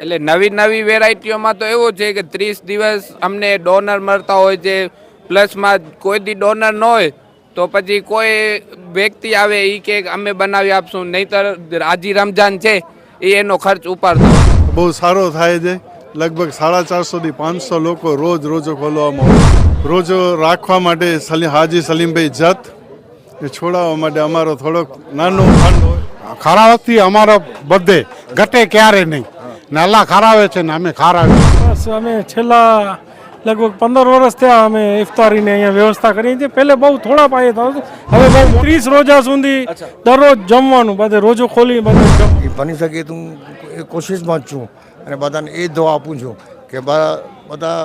એટલે નવી નવી વેરાયટીઓમાં તો એવું છે કે ત્રીસ દિવસ અમને ડોનર મળતા હોય છે, પ્લસમાં કોઈ દી ડોનર ન હોય, તો પછી કોઈ વ્યક્તિ આવે એ કે અમે બનાવી આપશું, નહીતર આજી રમજાન છે એ એનો ખર્ચ ઉપાડતો બહુ સારો થાય છે. લગભગ સાડા ચારસોથી પાંચસો લોકો રોજ રોજો ખોલવામાં આવે રોજો રાખવા માટે સલી હાજી સલીમભાઈ જત એ છોડાવવા માટે અમારો થોડોક નાનો ફંડ હોય. ખરાવથી અમારો બધે ઘટે ક્યારે નહીં. ને અલ્લાહ ખરાવે છે ને અમે ખરાવે બસ અમે છેલ્લા લગભગ પંદર વર્ષ થયા અમે ઇફતારીને અહીંયા વ્યવસ્થા કરીએ છીએ પહેલે બહુ થોડા પાયે થતું હવે બહુ ત્રીસ રોજા સુધી દરરોજ જમવાનું બધે રોજો ખોલી બધે બની શકે તું એ કોશિશમાં જ છું. અને બધાને એ દવા આપું છું કે બધા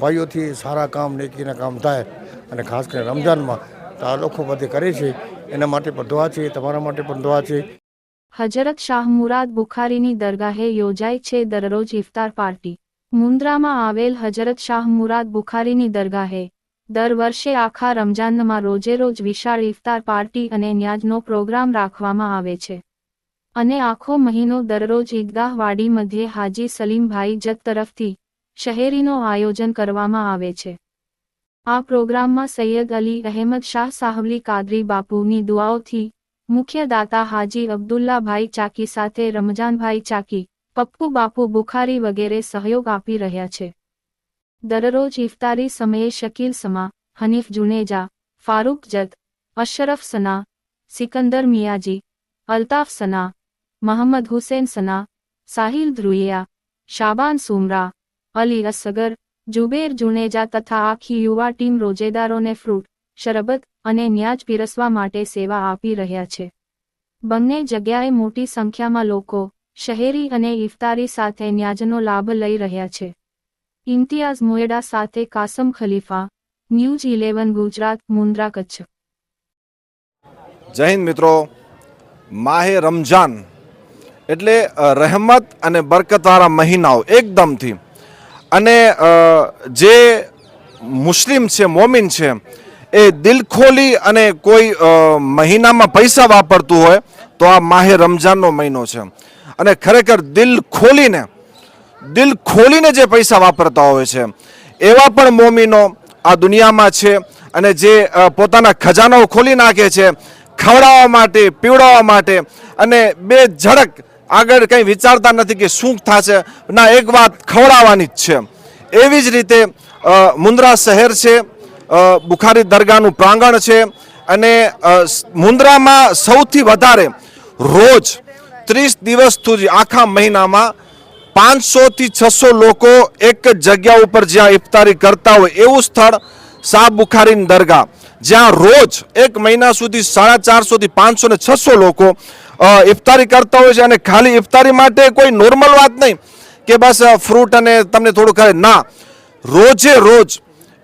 ભાઈઓથી સારા કામ, નેકીના કામ થાય અને ખાસ કરીને રમજાનમાં તો આ લોકો બધે કરે છે. એના માટે પણ દુઆ છે, તમારા માટે પણ દુઆ છે. હજરત શાહ મુરાદ બુખારીની દરગાહે યોજાય છે દરરોજ ઇફતાર પાર્ટી. મુન્દ્રામાં આવેલ હજરત શાહ મુરાદ બુખારીની દરગાહે દર વર્ષે આખા રમજાનમાં રોજે રોજ વિશાળ ઇફતાર પાર્ટી અને ન્યાજનો પ્રોગ્રામ રાખવામાં આવે છે. અને આખો મહિનો દરરોજ ઈદગાહ વાડી મધ્યે હાજી સલીમભાઈ જત તરફથી શહેરીનો આયોજન કરવામાં આવે છે. આ પ્રોગ્રામમાં સૈયદ અલી અહેમદ શાહ સાહવલી કાદરી બાપુની દુઆઓથી મુખ્ય દાતા હાજી અબ્દુલ્લાભાઈ ચાકી સાથે રમજાનભાઈ ચાકી, પપ્પુ બાપુ બુખારી વગેરે સહયોગ આપી રહ્યા છે. દરરોજ ઇફતારી સમયે શકીલ સમા, હનીફ જુનેજા, ફારૂક જત અશરફ સના, સિકંદર મિયાજી, અલ્તાફ સના મોહમ્મદ હુસેન સના સાહિલ ધ્રુઇયા શાબાન સુમરા અલી અસગર જુબેર જુનેજા તથા આખી યુવા ટીમ રોજેદારોને ફ્રૂટ શરબત અને ન્યાજ પીરસવા માટે સેવા આપી રહ્યા છે બંને જગ્યાએ મોટી સંખ્યામાં લોકો શહેરી અને ઇફતારી સાથે ન્યાજનો લાભ લઈ રહ્યા છે ઇમ્તિયાઝ મોયડા સાથે કાસમ ખલીફા ન્યૂઝ ઇલેવન ગુજરાત મુન્દ્રા કચ્છ જય હિન્દ મિત્રો માહે રમજાન એટલે રહેમત અને બરકતવાળા મહિનાઓ એકદમથી. અને જે મુસ્લિમ છે, મોમિન છે, એ દિલ ખોલી અને કોઈ મહિનામાં પૈસા વાપરતું હોય, તો આ માહે રમજાનનો મહિનો છે. અને ખરેખર દિલ ખોલીને દિલ ખોલીને જે પૈસા વાપરતા હોય છે, એવા પણ મોમીનો આ દુનિયામાં છે અને જે પોતાના ખજાનાઓ ખોલી નાખે છે, ખવડાવવા માટે, પીવડાવવા માટે અને બે ઝડક આગળ કંઈ વિચારતા નથી કે શું થશે. ના, એક વાત ખવડાવવાની જ છે. એવી જ રીતે મુંદ્રા શહેર છે બુખારી દરગાહનું પ્રાંગણ છે અને મુંદ્રામાં સૌથી વધારે રોજ ત્રીસ દિવસ સુધી, આખા મહિનામાં પાંચસોથી છસો લોકો એક જ જગ્યા ઉપર જ્યાં ઇફતારી કરતા હોય એવું સ્થળ શાહ બુખારીની દરગાહ. જ્યાં રોજ એક મહિના સુધી સાડા ચારસોથી પાંચસો ને છસો લોકો ઇફતારી કરતા હોય છે અને ખાલી ઇફતારી માટે કોઈ નોર્મલ વાત નહીં કે બસ ફ્રૂટ અને તમને થોડું ખાય ના. રોજે રોજ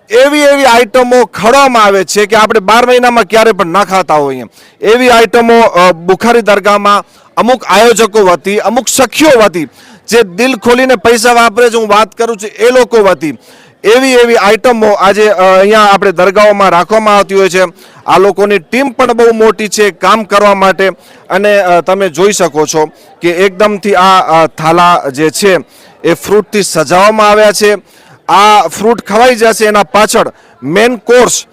એવી એવી આઈટમો ખડવામાં આવે છે કે આપણે બાર મહિનામાં ક્યારે પણ ના ખાતા હોઈએ. એવી આઈટમો બુખારી દરગાહમાં અમુક આયોજકો વતી, અમુક સખીઓ વતી, જે દિલ ખોલીને પૈસા વાપરે છે, હું વાત કરું છું, એ લોકો વતી. એવી એવી આઈટમો આજે અહીંયા આપણે દરગાહોમાં રાખવામાં આવતી હોય છે. આ લોકોની ટીમ પણ બહુ મોટી છે કામ કરવા માટે. અને તમે જોઈ શકો છો કે એકદમથી આ થાલા જે છે એ ફ્રૂટથી સજાવવામાં આવ્યા છે. આ ફ્રૂટ ખવાઈ જશે એના પાછળ મેન કોર્સ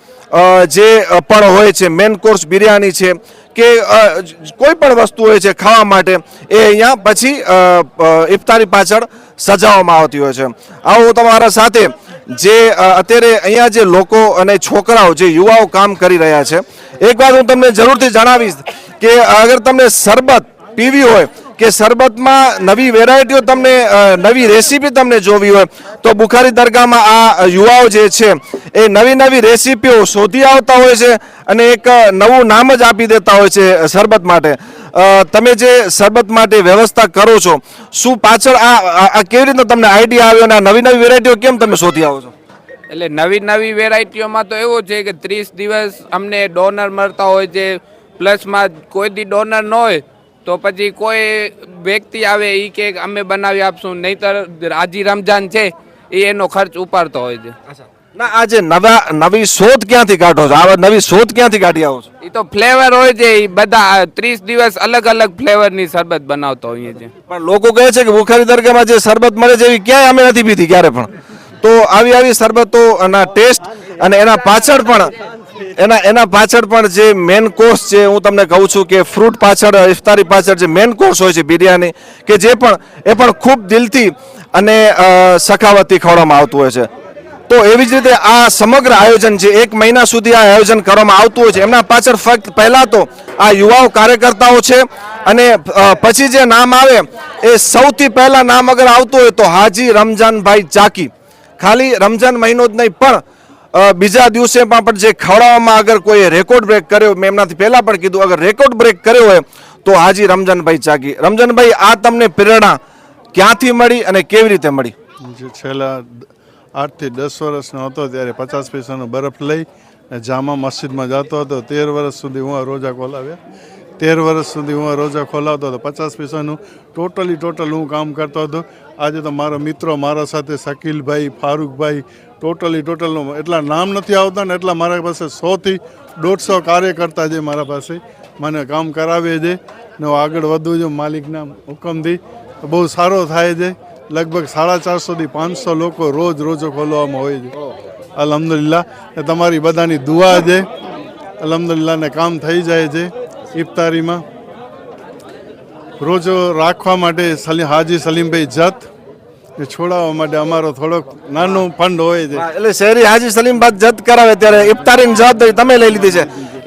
જે પણ હોય છે, મેન કોર્સ બિરયાની છે કે કોઈ પણ વસ્તુ હોય છે ખાવા માટે એ અહીંયા પછી ઇફતારી પાછળ સજાવવામાં આવતી હોય છે. આવો તમારા સાથે જે અત્યારે અહીંયા જે લોકો અને છોકરાઓ, જે યુવાઓ કામ કરી રહ્યા છે, એક વાત હું તમને જરૂરથી જણાવીશ કે અગર તમને શરબત પીવી હોય, કે શરબતમાં નવી વેરાયટીઓ તમને નવી રેસીપી તમને જોવી હોય, તો બુખારી દરગાહમાં આ યુવાઓ જે છે, એ નવી નવી રેસીપીઓ શોધી આવતા હોય છે અને એક નવું નામ જ આપી દેતા હોય છે શરબત માટે. તમે જે શરબત માટે વ્યવસ્થા કરો છો શું પાછળ આ કેવી રીતના તમને આઈડિયા આવ્યો અને આ નવી નવી વેરાયટીઓ કેમ તમે શોધી આવો છો? એટલે નવી નવી વેરાયટીઓમાં તો એવું છે કે ત્રીસ દિવસ અમને ડોનર મળતા હોય છે પ્લસમાં કોઈ દી ડોનર ન હોય તો પછી કોઈ વ્યક્તિ આવે એ કે અમે બનાવી આપશું નહીતર રાજી રમજાન છે એ એનો ખર્ચ ઉપાડતો હોય છે. ના આ જે નવા નવી શોધ ક્યાંથી કાઢો છો? આવા નવી શોધ ક્યાંથી કાઢી આવો છો? એ તો ફ્લેવર હોય છે એ બધા ત્રીસ દિવસ અલગ અલગ ફ્લેવરની શરબત બનાવતો હોઈએ છે. પણ લોકો કહે છે કે બુખારી દરગાહમાં જે શરબત મળે છે એવી ક્યાંય અમે નથી પીધી ક્યારે પણ. તો આવી આવી શરબતો ના ટેસ્ટ અને એના પાછળ પણ એના એના પાછળ પણ જે મેન કોર્સ છે હું તમને કહું છું કે ફ્રૂટ પાછળ ઇફતારી પાછળ જે મેન કોર્સ હોય છે બિરયાની કે જે પણ એ પણ ખૂબ દિલથી અને સખાવતથી ખવડાવવામાં આવતું હોય છે. તો એવી જ રીતે આ સમગ્ર આયોજન છે એક મહિના સુધી આ આયોજન કરવામાં આવતું હોય છે, એમના પાછળ ફક્ત પહેલાં તો આ યુવાઓ કાર્યકર્તાઓ છે અને પછી જે નામ આવે એ સૌથી પહેલાં નામ અગર આવતું હોય તો હાજી રમજાનભાઈ ચાકી. ખાલી રમજાન મહિનો જ નહીં, પણ બીજા દિવસે પણ જે ખવડાવવામાં અગર કોઈ રેકોર્ડ બ્રેક કર્યો, મેં એમનાથી પહેલાં પણ કીધું, અગર રેકોર્ડ બ્રેક કર્યો હોય તો હાજી રમજાનભાઈ ચાકી. રમજાનભાઈ, આ તમને પ્રેરણા ક્યાંથી મળી અને કેવી રીતે મળી? છેલ્લા આઠથી દસ વર્ષનો હતો ત્યારે પચાસ પૈસાનો બરફ લઈ અને જામા મસ્જિદમાં જતો હતો. તેર વર્ષ સુધી હું રોજા ખોલાવ્યા. તેર વર્ષ સુધી હું રોજા ખોલાવતો હતો. પચાસ પૈસાનું ટોટલી ટોટલ હું કામ કરતો હતો. આજે તો મારો મિત્રો, મારા સાથે શકીલભાઈ, ફારૂકભાઈ, ટોટલી ટોટલનો એટલા નામ નથી આવતા ને એટલા મારા પાસે સોથી દોઢસો કાર્યકર્તા છે મારા પાસે. મને કામ કરાવે છે ને હું આગળ વધું છું. માલિકના હુકમથી બહુ સારો થાય છે. લગભગ સાડા ચારસોથી પાંચસો લોકો રોજ રોજો ખોલવામાં હોય છે. અલહમદુલિલ્લાહ, ને તમારી બધાની દુઆ છે. અલહમદુલિલ્લાહ ને કામ થઈ જાય છે ઇફતારીમાં. રોજો રાખવા માટે સલી, હાજી સલીમભાઈ જત, એ છોડાવવા માટે અમારો થોડોક નાનો ફંડ હોય છે. એટલે શહેરી હાજી સલીમબાદ જત કરાવે ત્યારે ઇફતારીની જવાબદારી તમે લઈ લીધી છે.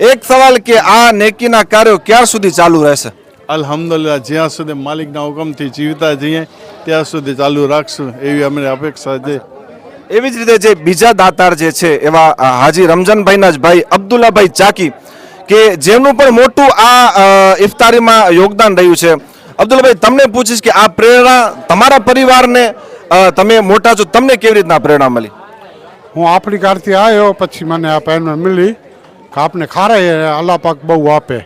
એક સવાલ કે આ નેકીના કાર્યો ક્યાર સુધી ચાલુ રહેશે? અલહમદુલિલ્લાહ જ્યાં સુધી માલિકના હુકમથી જીવતા જઈએ ત્યાં સુધી ચાલુ રાખશું એવી અમને અપેક્ષા છે. એવી જ રીતે જે બીજા દાતાર જે છે એવા હાજી રમજાનભાઈના જ ભાઈ અબ્દુલ્લાભાઈ ચાકી કે જેમનું પણ મોટું આ ઇફતારીમાં યોગદાન રહ્યું છે. અબ્દુલ્લાભાઈ તમને પૂછીશ કે આ પ્રેરણા તમારા પરિવારને તમે મોટા છો તમને કેવી રીતના પ્રેરણા મળી? હું આફ્રિકાથી આવ્યો પછી મને આ પ્રેરણા મળી કે આપને ખારા અલ્લાહ પાક બહુ આપે.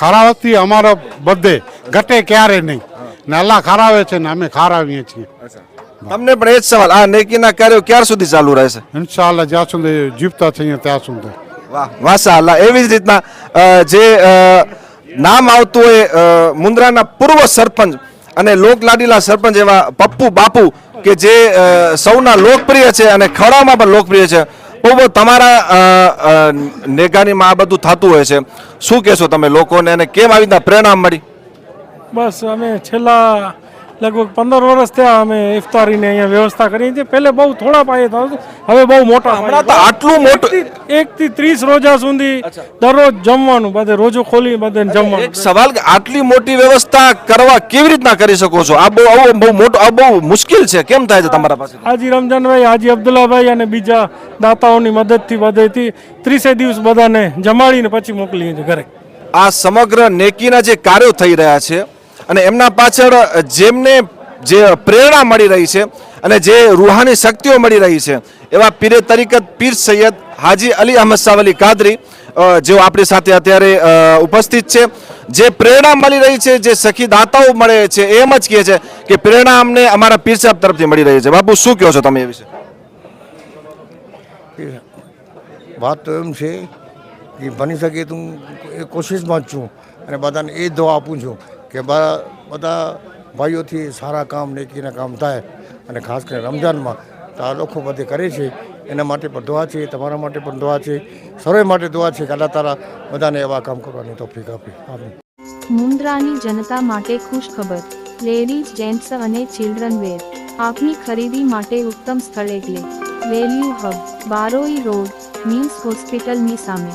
ખારાવતી અમારો બધે. ઘટે ક્યારે નહીં. ને અલ્લાહ ખારાવે છે ને અમે ખારાવીએ છીએ. તમને પણ એ જ સવાલ આ નેકીના કાર્યો ક્યાર સુધી ચાલુ રહેશે? ઇન્શાલ્લાહ જ્યાં સુધી જીવતા થઈએ ત્યાં સુધી. વાહ માશાલ્લાહ એવી જ રીતના જે નામ આવતું હોય મુન્દ્રાના પૂર્વ સરપંચ અને લોકલાડીલા સરપંચ એવા પપ્પુ બાપુ કે જે સૌના લોકપ્રિય છે અને ખવડાવવામાં પણ લોકપ્રિય છે. બહુ તમારા નેગાનીમાં આ બધું થતું હોય છે. શું કહેશો તમે લોકોને અને કેમ આવી રીતના પ્રેરણા મળી? બસ અમે છેલ્લા લગભગ પંદર વર્ષ થયા અમે ઇફતારીને અહીંયા વ્યવસ્થા કરી. છીએ પહેલે બહુ થોડા પાયે થતું હવે બહુ મોટા આટલું મોટું એક થી ત્રીસ રોજા સુધી દરરોજ જમવાનું બધે રોજો ખોલી બધે એક જમવાનું. સવાલ કે આટલી મોટી વ્યવસ્થા કરવા કેવી રીતના કરી શકો છો? આ બહુ આવું બહુ મોટો આ બહુ મુશ્કેલ છે. કેમ થાય છે તમારા પાસે? હાજી રમજાનભાઈ હાજી અબ્દુલ્લાભાઈ અને બીજા દાતાઓની મદદથી બધેથી ત્રીસે દિવસ બધાને જમાડીને પછી મોકલીએ છીએ ઘરે. આ સમગ્ર નેકીના જે કાર્યો થઈ રહ્યા છે અને એમના પાછળ જેમને જે પ્રેરણા મળી રહી છે અને જે રૂહાની શક્તિઓ મળી રહી છે, એવા પીરે તરીકત પીર સૈયદ હાજી અલી અહમદ શાહ અલી કાદરી જેઓ આપણી સાથે અત્યારે ઉપસ્થિત છે. જે પ્રેરણા મળી રહી છે, જે સખી દાતાઓ મળે છે, એમ જ કહે છે કે પ્રેરણા અમને અમારા પીર સાહેબ તરફથી મળી રહી છે. બાપુ, શું કહો છો તમે એ વિશે? વાત તો એમ છે કે બની શકે તો એ કોશિશમાં જ છું અને બધાને એ દો આપું છું. કે બધા ભાઈઓથી સારા કામ, નેકીના કામ થાય અને ખાસ કરીને રમઝાનમાં તો આ લોકો બધે કરે છે. એના માટે પણ દુઆ છે, તમારા માટે પણ દુઆ છે સર્વે માટે દુઆ છે કે અલ્લાહ તારા બધાને એવા કામ કરવાની તોફીક આપે. આમીન. મુન્દ્રાની જનતા માટે ખુશ ખબર લેડીઝ, જેન્ટ્સ અને ચિલ્ડ્રન વેર. આપની ખરીદી માટે ઉત્તમ સ્થળ એટલે value hub. Baroi road, means હોસ્પિટલની સામે.